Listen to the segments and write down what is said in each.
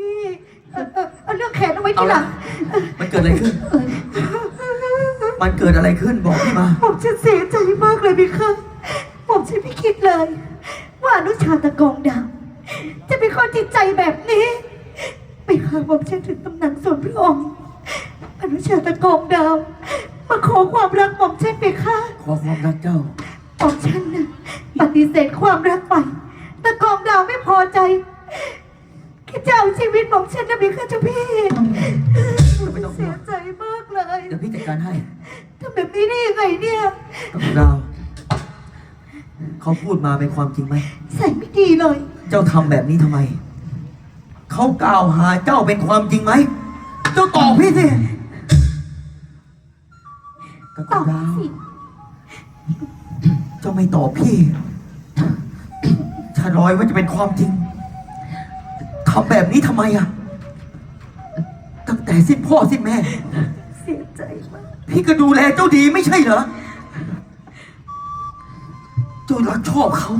พี่เออเออเอาเรื่องแขนเอาไว้ทีหลังมันเกิดอะไรขึ้น มันเกิดอะไรขึ้นบอกพี่มา ผมจะเสียใจมากเลยพี่คะผมฉันไม่คิดเลย ว่าอนุชาตะกองดาวจะเป็นคนจิตใจแบบนี้ ไปหาผมฉันถึงตำหนักส่วนพระองค์อนุชาตะกองดาวมาขอความรักผมฉันไปค่ะ ขอความรักเจ้าผมฉันน่ะปฏิเสธความรักไปตะกองดาวไม่พอใจ แค่จะเอาชีวิตผมฉันนะพี่ค่ะเจ้าพี่ไม่ต้องห่เสีวยง ใจมากเลยเดี๋ยวพี่จัดการให้ทำแบบนี้ได้ยังไงเนี่ยกับดาวเขาพูดมาเป็นความจริงไหม ใส่ไม่ดีเลย เจ้าทำแบบนี้ทำไม เขากล่าวหาเจ้าเป็นความจริงไหม เจ้าตอบพี่สิกับตอบดาวสิเจ้าไม่ตอบพี่ ถ้าร้อยว่าจะเป็นความจริง ทำแบบนี้ทำไมอะตั้งแต่สิ้นพ่อสิ้นแม่ เสียใจมาก พี่ก็ดูแลเจ้าดีไม่ใช่เหรอ เจ้ารักชอบเขา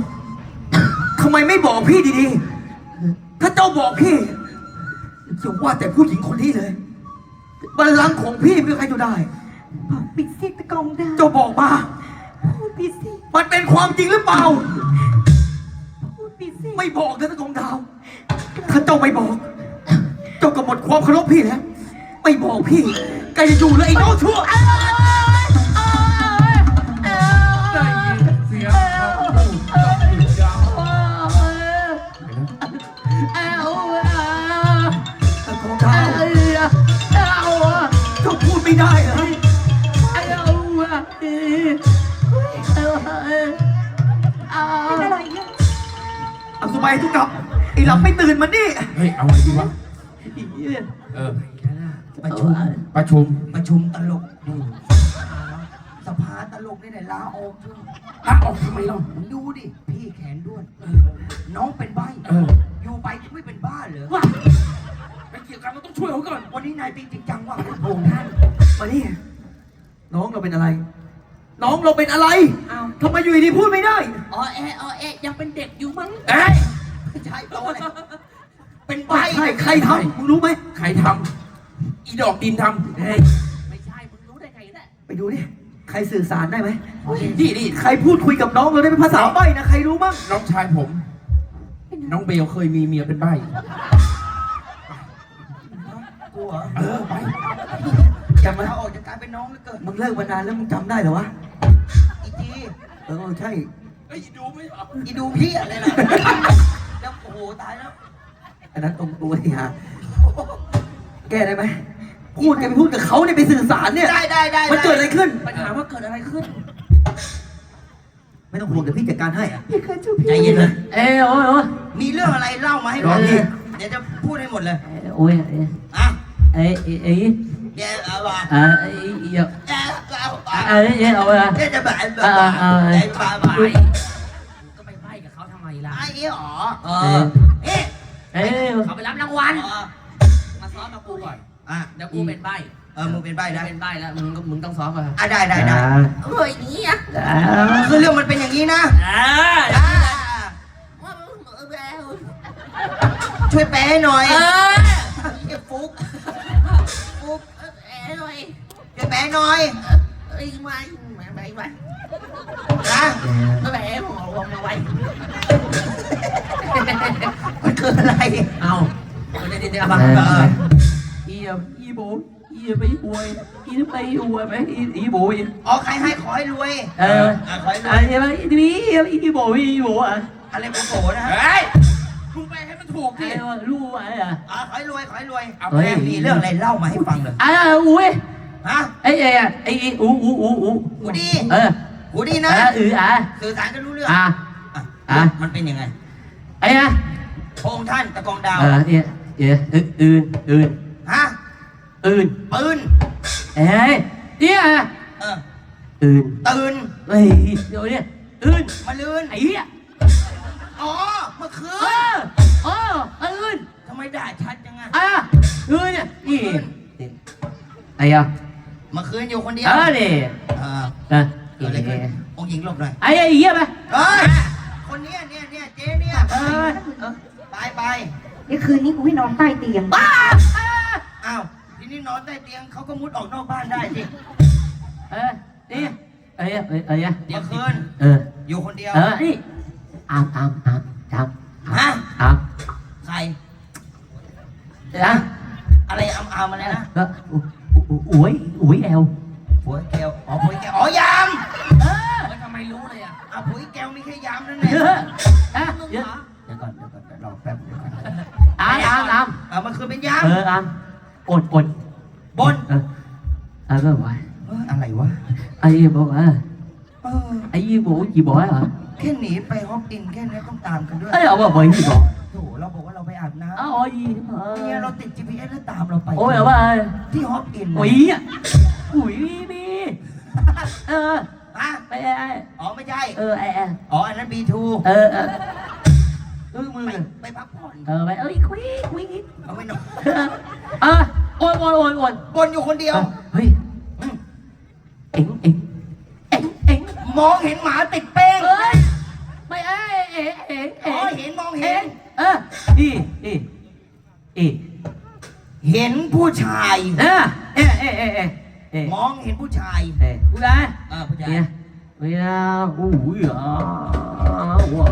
ทำไมไม่บอกพี่ดีๆ ถ้าเจ้าบอกพี่อย่าว่าแต่ผู้หญิงคนนี้เลยบัลลังก์ของพี่ไม่มีใครจะได้ บอกปิดสิตะกองดาวเจ้าบอกมา พูดปิดสิมันเป็นความจริงหรือเปล่า พูดปิดสิ ไม่บอกนะตะกองดาว ถ้าเจ้าไม่บอก เจ้าก็หมดความเคารพพี่แล้ว ไม่บอกพี่แกจะอยู่เลยไอ้น้องชั่วได้ยินเสียงคำพูดจากหนึ่งดาวตะกองดาวเจ้าพูดไม่ได้เหรอเป็นอะไรเนี่ยเอาสบายทุกกับไอ้ หลับไม่ตื่นมานี่เฮ้ย เอาไงดีวะ เออ ประชุมประชุม ประชุมตลกสภาตลกนี่แหละลาออกเถอะลาออกทำไมเรามึงดูดิ พี่แขนด้วน น้องเป็นใบเอออยู่ไปจะไม่เป็นบ้าเหรอไม่เกี่ยวกันเราต้องช่วยเขาก่อน วันนี้นายจริงจังว่าโอ้ท่านมานี่น้องเราเป็นอะไร น้องเราเป็นอะไรอ้าวทำไมอยู่ดีๆพูดไม่ได้ อ๋อแอะอ๋อแอะยังเป็นเด็กอยู่มั้งเอ้ ยไม่ใช่โตเลยเป็นใบใครใครทำมึงรู้ไหมใครทำอีดอกดินทำเฮ้ยไม่ใช่ มึงรู้ได้ไงเนี่ยไปดูดิใครสื่อสารได้ไหมนี่นี่ใครพูดคุยกับน้องเราได้เป็นภาษาใบนะใครรู้บ้างน้องชายผม น้องเบลเคยมีเมียเป็นใบกูเหรอเออไปจำมาออกจากการเป็นน้องแล้วเกิดมึงเลิกมานานแล้วมึงจำได้เหรอวะอีจีเออใช่เฮ้ยดูไม่ออกอีดูพี่อะไรล่ะ แล้วโอ้โหตายแล้วอันนั้นตรงตัวที่ฮะแก้ได้ไหมพูดกันไปพูดกับเขาเนี่ยไปสื่อสารเนี่ย ได้ได้ได้มันเกิดอะไรขึ้น ปัญหาว่าเกิดอะไรขึ้น ไม่ต้องห่วงเดี๋ยวพี่จัดการให้อะพี่คะเจ้าพี่ใจเย็นนะเอ้ยโอ้ยโอ้ยมีเรื่องอะไรเล่ามาให้ร้ฟัองงดิเดี๋ยวจะพูดให้หมดเลยโอ้ยเอ้ยอะเอ้ยเอ้ยเอ้ยเดี๋ยวเอาว่าอ่าเอ้ยเอ้ยเดี๋ยวเอาว่าเอ้ยเอ้ยเอาละเดี๋ยวจะแบบแบบอ่าอ่าไอ้บ้าบ้ ล่ะไอ้เอ๋อเอเอ้อยเอ๊ะเอ้ยเขาไปรับรางวัลเออมาซ้อมกับกูก่อนอะเดี๋ยวกูเป็นใบเออมึงเป็นใบได้ได้เป็นใบแล้วมึงก็มึงต้องซ้อมก่อนอะได้ได้ได้เฮ้ยนี่อะอ่าคือเรื่องมันเป็นอย่างนี้นะอ่าอ่าว่ามึงเออแล้วช่วยแปลให้หน่อยเออไอ้ฟุกกูเออแอะหน่อยช่วยแปลหน่อยเอ้ยไม่ไม่ไม่ไม่นะไม่แหมผมเอาลงมาไว้มัน คืออะไร เอาเดี๋ยวเดี๋ยวเดี๋ยวมามาเอออีอะอีโบอีไปอวยอีไปอวยไหมอีอีโบอีอ๋อใครให้ขอให้รวย เอออะขอให้รวอะยไรไหมอีนี่อีโบอีโบอะอะไรโกโก้นะฮะเฮ้ยมึงไปให้มันถูกไอ้ดิว่ารู้อะไรอะอะขอให้รวยขอให้รวยเอาแม่มีเรื่องอะไรเล่ามาให้ฟังเลยอ่าอุ้ยฮะไอ้ไอ้ไอ้อูอูอูอูหูดีเออหูดีนะอ่าอืออะสื่อสารกันรู้เรื่องอะอะมันเป็นยังไงไอ้อะ พระองค์ท่านตะกองดาวเออเนี่ยเดี๋ยวอื่นอื่นฮะ อื่นปืน เอ้ยเนี่ยเออ อื่นตื่น เฮ้ยเดี๋ยวเนี่ยอื่นมาลืน ไอ้เหี้ยอ๋อ เมื่อคืเอนอเอออื่นทำไมด่าชัดจังอะอะอื่นเนี่ยนี่ไอ้อะเมื่อคืนอยู่คนเดียวเออเนี่ยเออนะเกิดอะไรขึ้นองค์หญิงหลบหน่อยไอ้ไอ้เหี้ยไปเฮ้ยคนเนี้ยเนี่ยเนี่ยเจ๊เนี่ยเออเออ ไปไปเไอ้คืนนี้กูให้นอนใต้เตียงอ้าวทีนี้นอนใต้เตียงเขาก็มุดออกนอกบ้านได้สิเออนี่เอ้ยเอ้ยเอ้ยเดี๋ยวคืนเออ อยู่คนเดียวเออนี่อามอามอามอามฮะอามใครนะอะไรอำอามอะไรนะก็อุ้ยอุ้ยแอล อดอดบนเออเออก็ว่าเอออะไรวะไอ้บอกว่าเออไอ้บอกกี่บอกเหรอแค่หนีไปฮอปอินแค่นี้ต้องตามกันด้วยไอ้เอาบอกกี่บอกโถเราบอกว่าเราไปอาบน้อ้าวอีำเนี่ยเราติด GPS แล้วตามเราไปโอ้ยเอาว่าที่ฮอปอินอุ้ยอะอุ้ยมีเออฮะไปไอ้อ๋อไม่ใช่เออไอ้อ๋ออันนั้น B2 เออเออ เออมึงไปไปพักผ่อนเออไปเอ้ยคุยคุยเอาไม่นอนเออโอนโอนโอนโอนบนอยู่คนเดียว เฮ้ยเอ็งเอ็งเอ็งเอ็งมองเห็นหมาติดแป้งเอ้ยไม่เอ้เอ็งเอ็งอ๋เอ็องเห็นมองเอ็เห็น งเอออีอีอีเห็นผู้ชาย เออเอ๊ะเอ๊ะเอ๊ะเอ๊ะเอ๊ะมองเห็นผู้ชาย เอ๊ะกูได้เออผู้ชาย เนี่ยเวียอู้ยอะว้า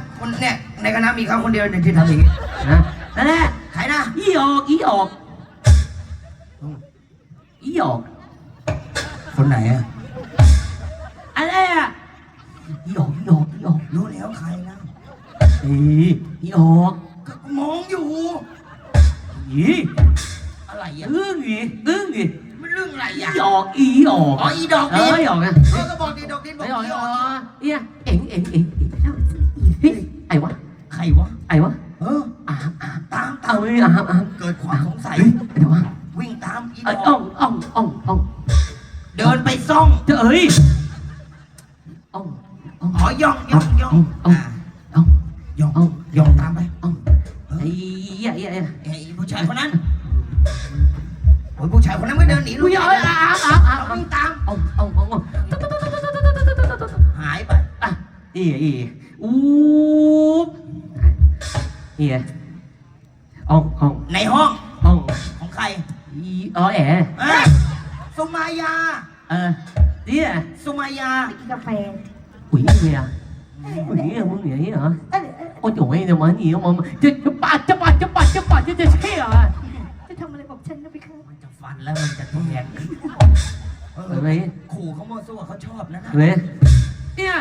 คนเนี่ยในคณะมีเขาคนเดียวเนี่ยที่ทำอย่างนี้นะนั่นแหละใครนะอีออกอีออกอีออก คนไหนอะอันแรกอีออกอีออกอีออกรู้แล้วใครนะอีอีออกก็มองอยู่อีอะไรอะอึ้งอีอึ้งอีมันเรื่องอะไรอีอะออกอีออกอ๋ออีดอกเอดินออีออกนะเออก็บอกดิดอกดินบอกไอ้ออกอีไอ้ออออกกเนี่ยเอ็งเอ็งเอ็งเอ็งเฮ้ยไอ้วะ ใครวะ ไอ้วะ เออ อามอาม ตาม เอาตามเลยอามอามเกิดความสงสัย เฮ้ยไอ้วะวิ่งตามอีไอ้ดอ่ออกงอ่องอ่องอ่องเดินไปซ่องเจ้าเอ้ยอ่องอ่องอ๋อย่องย่องย่องอ่องอ่าอ่องย่องอ่องย่องตามไปอ่องไอ้เหี้ยเหี้ยเหี้ยไอ้ผู้ชายคนนั้นโอ้ยผู้ชายคนนั้นไม่เดินหนีกูลูกอยากอามอามอามเราอามวิ่งตามอ่องอ่องอ่องอ่องหายไป อะอีอีอู้เหี้ยอ่ อแอเอสุมายา เออเนี่ยสุมายา ไปกินกาแฟหุยเมียหุยเมียมึงอย่งเหนื่อยเหรยโอ้ยโจ้ยเดี๋ยวมาหนีมาจะจะปาดจะปาดจะปาดจะปาดจะจะเชี่ยอะจะทำอะไรกับฉันนะพี่คะมันจะฟันแล้วมันจะแทงเอออะไรขู่เขามั่วซั่วเขาชอบนะนะเนี่ย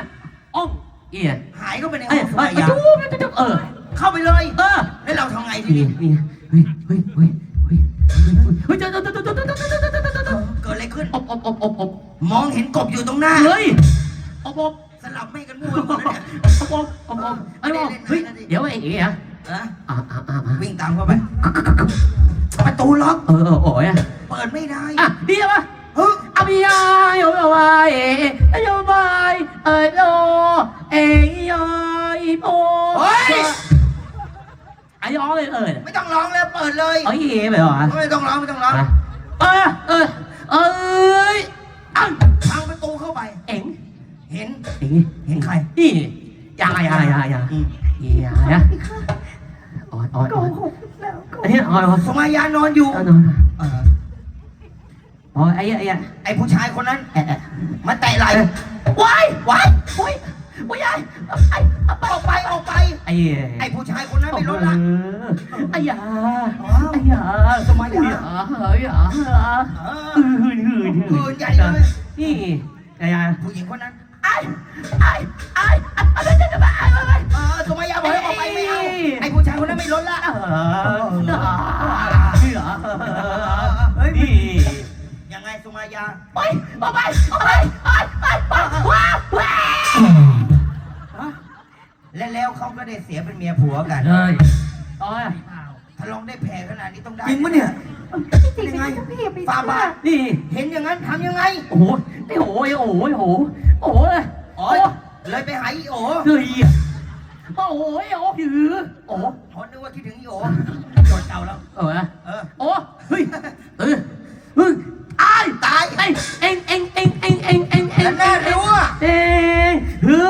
อ่องเอียหายเข้าไปในห้เอ้ยองสุอ้มายา จุ๊บจุ๊จุ๊บเออ เข้าไปเลย เออ แล้วเราทำไงดีเนี้ เฮ้ยเฮ้ยเฮ้ย เฮ้ยเจ้าเจ้าเจ้าเจ้าเจ้าเกิดอะไรขึ้นอบอบอบอบมองเห็นกบอยู่ตรงหน้า เฮ้ยอบอบสลับไม่กันมั่วยอบอบอบอบไอ้บอกเฮ้ยเดี๋ยวไอ้เอ๋อะอะอะอ่าาวิ่งตามเข้าไป ประตูล็อก เออโอ้ยเปิดไม่ได้อะดีป่ะเฮ้อาบียาโยบายโยบายเออโลเอยอยโอ้ย ไอ้อ้อเลยเออเไม่ต้องร้องเลยเปิดเลยเอ้ยเอ๋ไปเหรอไม่ต้องร้องไม่ต้องร้องเออเออเอ้ยอังอางประตูเข้าไป เอ็งเห็นเอ็งเห็นใครนี่ยายายายายายายาออนออนโกหกแล้วอนนี้ออนออนสมัยยานอนอยู่นอนอ๋อไอ้ไอ้ไอ้ผู้ชายคนนั้น มาแตะไหลว้ายว้าว้ย ผู้ใไอ้ออกไปออกไป ไอ้ไอ้ผู้ชายคนนั้นไม่รู้ละไอ้ยาไอ้ยาสมัยยาเฮ้ยยาอือหือหือหือใหญ่เลยนี่ไอ้ยาผู้หญิงคนนั้นไอ้ไอ้ไอ้อะไรจะมาไอ้ไอ้เออสมัยยาบอกให้ออกไปไม่เอาไอ้ผู้ชายคนนั้นไม่รู้ละเออเหรอเฮ้ยยังไงสุมายาไปออกไปออกไปออกไปว้าว และแล้วเขาก็ได้เสียเป็นเมียผัวกันเฮ้ยต่ออ๋อถ้าลองได้แผลขนาดนี้ต้องได้จริงปะเนี่ย จริงไหมคะพี่อย่าไปฟาเชื่บาอทนี่ เห็นอย่างนั้นทำยังไง โอ้โหไอ้โหไอ้โหไอ้โหโอ้โหเลยอ๋อเลยไปหาอีโอเฮ้ยอะโอ้โหไอ้โหถือโอ้โหพอนึกว่าคิดถึงอีโอโดนเก่าแล้ว เออเออ โอ้เฮ้ยเออเฮ้ยตายตาย เอ็งเอ็งเอ็งเอ็งเอ็งเอ็งเอ็งเอ็แล้วงน่ารู้อะเอ็งเฮ้ย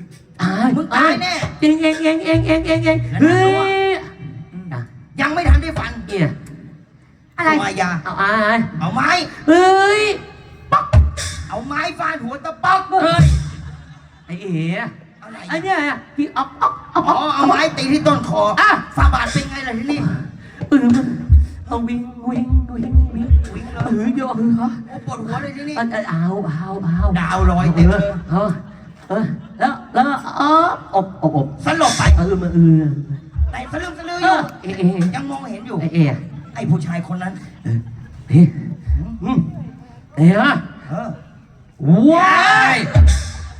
ตายมึงตายแน่เอ็งเอ็งเอ็งเอ็งเอ็งเอ็งเอ็งเฮ้ยอะยังไม่ทันได้ฟันเนี่ยอะไรมายาเอาอ่าเอาไม้เฮ้ยเอาไม้ฟาดหัวตะป๊อกเฮ้ยไอ้เอ๋อะไรไอ้เนี่ยพี่อ๊อกอ๊อกอ๊อกอ๋อเอาไม้ตีที่ต้นคออะฟาบาดเป็นไงล่ะที่นี่เออเอาวิ่งวิ่งวิ่งวิ่งวิ่งเลเอยอเยอะเออโอ้ปวดหัวเลยที่นี่เอาเอาเอาเอาดาวลอยเต็มเลยเออเออแล้ว แล้วเอออบอบอบสลบไปเออมาเออแต่สลืมสลืออเอยู่อเอ๋เอ๋ยังมองเห็นอยู่ ไอ้เอ๋ไอ้ผู้ชายคนนั้นเออเฮ้ยอืมเอ๋อะเออว้าย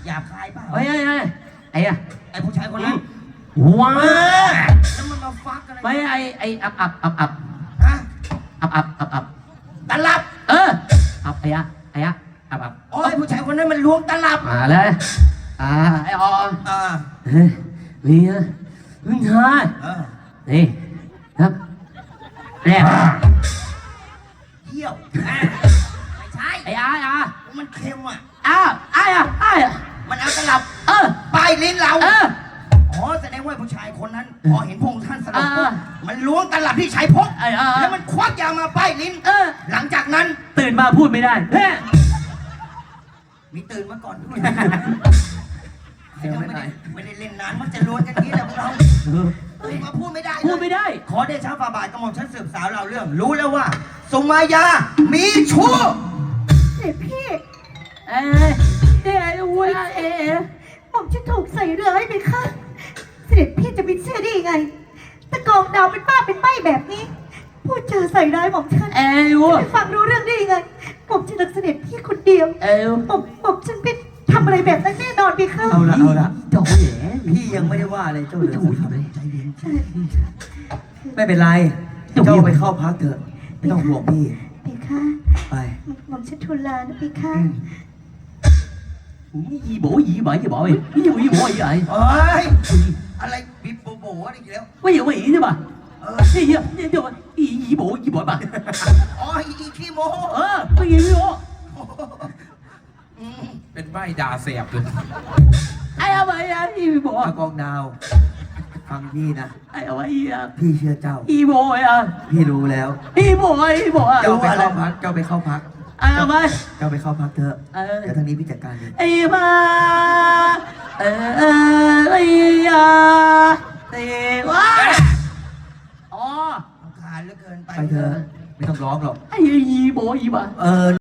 หยาบคายเปล่าเฮ้ยเฮ้ยเฮ้ยไอ้อะไอ้ผู้ชายคนนั้นว้าแล้วมันมาฟักอะไรไม่ไอ้ไอ้อับอับอับอับฮะอับอับอับอับตลับ เอออับไอ้อะไอ้อะอับอับอ๋อไอ้ผู้ชายคนนั้นมันล้วงตลับมาเลย อ่าไอ้อออ่าเฮ้ยนี่นะมึงฮะเออนี่ครับแรกเยี่ยวอะไม่ใช่ไอ้อาไอ้อามันเค็มอะอ้าไอ้อะไอ้อะมันเอาตลับเออป้ายลิ้นเราเออ อ๋อแสดงว่าผู้ชายคนนั้น พอเห็นพระองค์ท่านสลบอ่าปุ๊บมันล้วงตลับที่ใช้พกไอ้อ่าแล้วมันควักยามาป้ายลิ้นเออ หลังจากนั้นตื่นมาพูดไม่ได้เฮ้ยมีตื่นมาก่อนด้วยเดี๋ยว ไม่ไม่ได้ได้ไม่ได้เล่นนานมันจะล้วนกันนี้แหละพวกเราตื่นมาพูดไม่ได้เลยพูดไม่ได้ ขอเดชะฝ่าบาทกระหม่อมฉันสืบสาวเราเรื่อง รู้แล้วว่า สุมายา มีชู้เด็กพี่เอ้ยเดี๋ยวเว้ยเอ๋ผมจะถูกใส่ร้ายไหมคะเสด็จพี่จะไปเชื่อได้ยังไงตะกองดาวเป็นป้าเป็นใบแบบนี้ พูดเจอใส่ร้ายผมฉันเอ้ยจะไปฟังรู้เรื่องได้ยังไงผมจะรักเสด็จพี่คนเดียวเอ้ยผมผมฉันเป็น ทำอะไรแบบนั้นแน่นอนพี่ข้าเอาละเอาละเจ้าแหพี่ยังไม่ได้ว่าอะไรเจ้าเลยไม่เป็นไร เจ้าไปเข้าพักเถอะ ไม่ต้องห่วงพี่ พี่ข้าไปหม่อมชันทุลานะพี่คข้มยี่โบยี่บ่ยยี่บ่อยยี่โบยี่บ่อยยี่ไอ้เอยอะไรบิบโบโบอะไรกี่แล้วไม่ยี่ไม่ยี่ใช่ป่ะเออยี่ยี่ยี่ยี่ยี่ยี่บ่ยี่บ่ป่ะอ๋อยี่ขี้โมเออไม่ยี่โบ เป็นใบด่าเสียบเลย ไอ้เอาไว้ยาพี่บออากองดาว ฟังพี่นะ ไอ้เอาไว้ยาพี่เชื่อเจ้า อีโบอะพี่รู้แล้ว อีโบอีโบอ่เจ้าไปเข้าพัก เจ้าไปเข้าพัก ไอ้เอาไว้ เจ้าไปเข้าพักเถอะเดี๋ยวทางนี้พี่จัดการเอง ไอ้มาเออเไอ้ยาเตว้าอ๋อขาดเหลือเกินไปเถอะ ไม่ต้องร้องหรอก ไอ้อีโบอีบ่ะ เออ